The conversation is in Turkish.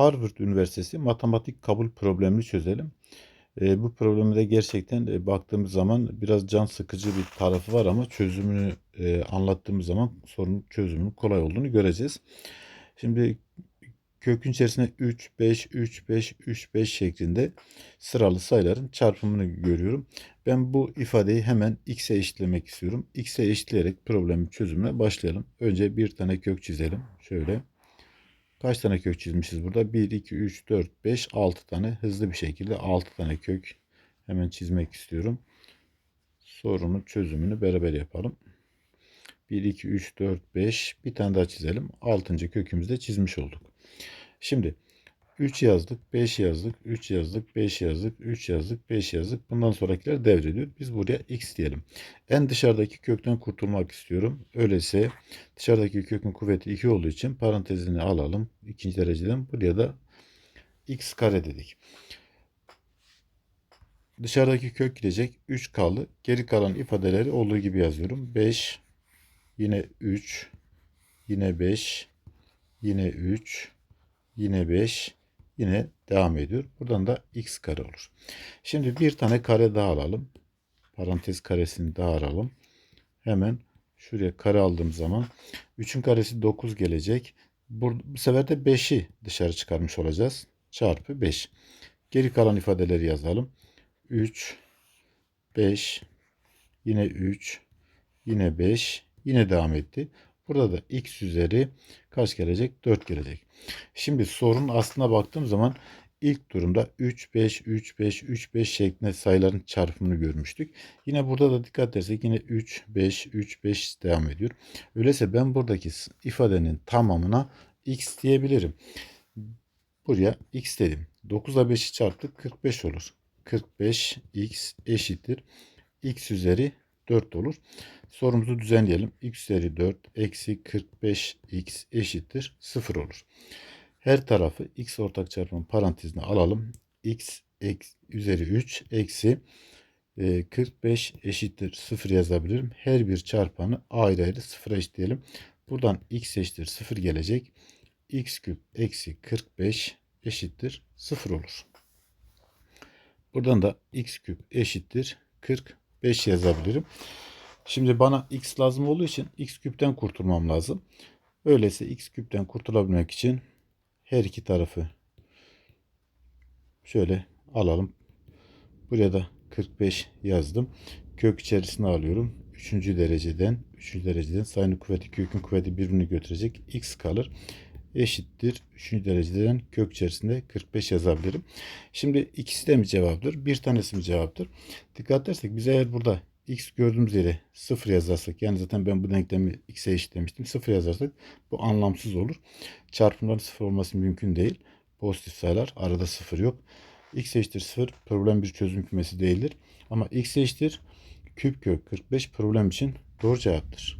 Harvard Üniversitesi matematik kabul problemini çözelim. E, bu problemde gerçekten e, baktığımız zaman biraz can sıkıcı bir tarafı var ama çözümünü e, anlattığımız zaman sorunun çözümünün kolay olduğunu göreceğiz. Şimdi kökün içerisinde 3, 5, 3, 5, 3, 5 şeklinde sıralı sayıların çarpımını görüyorum. Ben bu ifadeyi hemen x'e eşitlemek istiyorum. x'e eşitleyerek problemin çözümüne başlayalım. Önce bir tane kök çizelim. Şöyle. Kaç tane kök çizmişiz burada? 1, 2, 3, 4, 5, 6 tane. Hızlı bir şekilde 6 tane kök hemen çizmek istiyorum. Sorunun çözümünü beraber yapalım. 1, 2, 3, 4, 5. Bir tane daha çizelim. 6. kökümüzü de çizmiş olduk. Şimdi 3 yazdık, 5 yazdık, 3 yazdık, 5 yazdık, 3 yazdık, 5 yazdık. Bundan sonrakiler devrediyor. Biz buraya x diyelim. En dışarıdaki kökten kurtulmak istiyorum. Öyleyse dışarıdaki kökün kuvveti 2 olduğu için parantezini alalım. ikinci dereceden buraya da x kare dedik. Dışarıdaki kök gidecek. 3 kaldı. Geri kalan ifadeleri olduğu gibi yazıyorum. 5, yine 3, yine 5, yine 3, yine 5, yine devam ediyor. Buradan da x kare olur. Şimdi bir tane kare daha alalım. Parantez karesini daha alalım. Hemen şuraya kare aldığım zaman 3'ün karesi 9 gelecek. Bu, bu sefer de 5'i dışarı çıkarmış olacağız. Çarpı 5. Geri kalan ifadeleri yazalım. 3, 5, yine 3, yine 5, yine devam etti. Burada da x üzeri kaç gelecek? 4 gelecek. Şimdi sorunun aslına baktığım zaman ilk durumda 3, 5, 3, 5, 3, 5 şeklinde sayıların çarpımını görmüştük. Yine burada da dikkat edersek yine 3, 5, 3, 5 devam ediyor. Öyleyse ben buradaki ifadenin tamamına x diyebilirim. Buraya x dedim. 9 ile 5'i çarptık 45 olur. 45 x eşittir. x üzeri 4 olur. Sorumuzu düzenleyelim. x üzeri 4 eksi 45 x eşittir 0 olur. Her tarafı x ortak çarpım parantezine alalım. x üzeri 3 eksi e, 45 eşittir 0 yazabilirim. Her bir çarpanı ayrı ayrı 0'a eşitleyelim. Buradan x eşittir 0 gelecek. x küp eksi 45 eşittir 0 olur. Buradan da x küp eşittir 45 yazabilirim. Şimdi bana x lazım olduğu için x küpten kurtulmam lazım. Öyleyse x küpten kurtulabilmek için her iki tarafı şöyle alalım. Buraya da 45 yazdım. Kök içerisine alıyorum. 3. dereceden 3. dereceden sayının kuvveti kökün kuvveti birbirini götürecek. x kalır. Eşittir. 3. dereceden kök içerisinde 45 yazabilirim. Şimdi ikisi de mi cevaptır? Bir tanesi mi cevaptır? Dikkat edersek biz eğer burada x gördüğümüz yere 0 yazarsak yani zaten ben bu denklemi x'e eşitlemiştim. 0 yazarsak bu anlamsız olur. Çarpımların 0 olması mümkün değil. Pozitif sayılar arada 0 yok. x eşittir 0 problem bir çözüm kümesi değildir. Ama x eşittir küp kök 45 problem için doğru cevaptır.